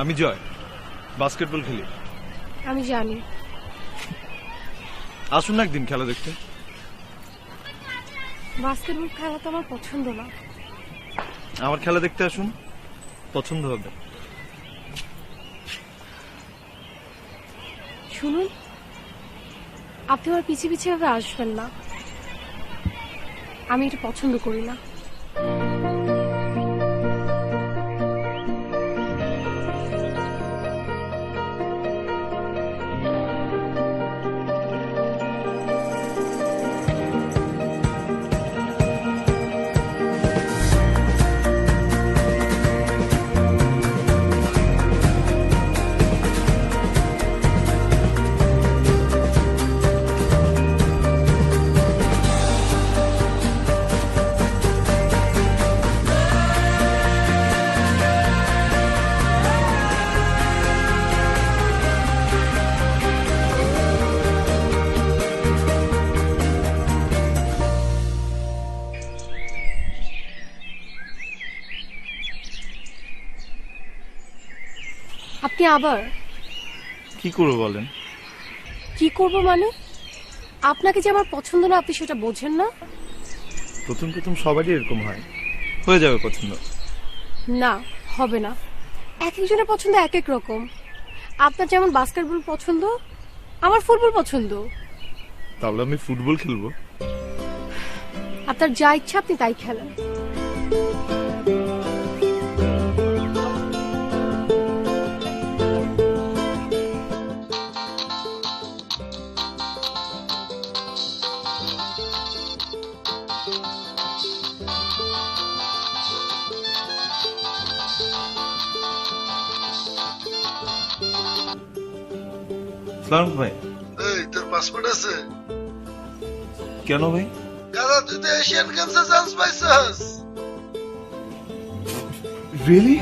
আমি জয় বাস্কেটবল খেলি। আমি জানি। আসুন না একদিন খেলা দেখতে। বাস্কেটবল খেলা তো আমার পছন্দ না। আমার খেলা দেখতে আসুন পছন্দ হবে। শুনুন আপনি আমার পিছিয়ে পিছিয়ে আসবেন না। আমি এটা পছন্দ করি না। আপনি আবার? কি করব বলেন? কি করব মানে? আপনাকে যে আমার পছন্দ না আপনি সেটা বোঝেন না? প্রথম প্রথম সবারই এরকম হয়। হয়ে যাবে পছন্দ। না হবে না। এক একজনের পছন্দ এক এক রকম। আপনার যেমন বাস্কেটবল পছন্দ আমার ফুটবল পছন্দ। তাহলে আমি ফুটবল খেলব। আপনার যা ইচ্ছা আপনি তাই খেলেন। সালাম ভাই? এই তোর পাসপোর্ট আছে? কেন ভাই? দাদা তুই তো এশিয়ান গেমসে চান্স পাইছস। রিয়েলি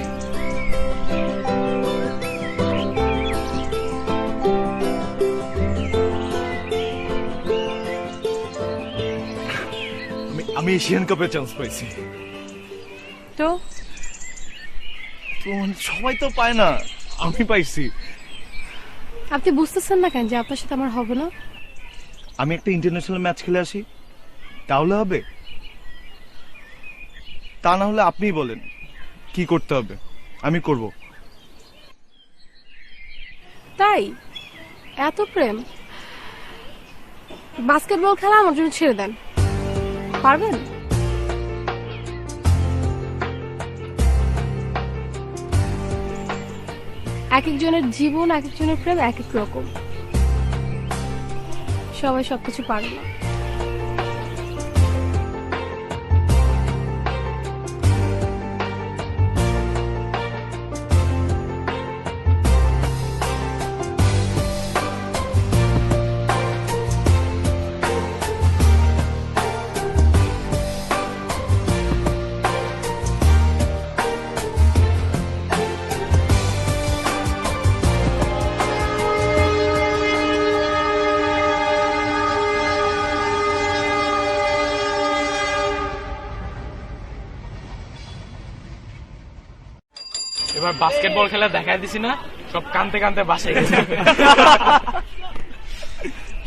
আমি আমি এশিয়ান কাপের চান্স পাইছি। তো? তো মানে সবাই তো পায় না। আমি পাইছি। আপনি বুঝতেছেন না কেন যে আপনার সাথে আমার হবে না? আমি একটা ইন্টারন্যাশনাল ম্যাচ খেলে আসি। তাহলে হবে? তা না হলে আপনিই বলেন কি করতে হবে? আমি করব। তাই? এত প্রেম? বাস্কেটবল খেলা আমার জন্য ছেড়ে দেন। পারবেন? এক একজনের জীবন এক একজনের প্রেম এক এক রকম। সবাই সবকিছু পারে না এবার বাস্কেটবল খেলা দেখাই দিছি না সব কানতে কানতে বাসে গেছে।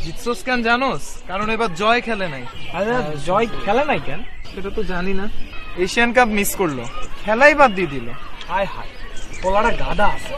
জিতসোস কেন জানোস কারণ এবার জয় খেলে নাই। আরে জয় খেলে নাই কেন? সেটা তো জানি না। এশিয়ান কাপ মিস করল। খেলাই বাদ দিয়ে দিল। হায় হায় পোলাটা গাদা আছে।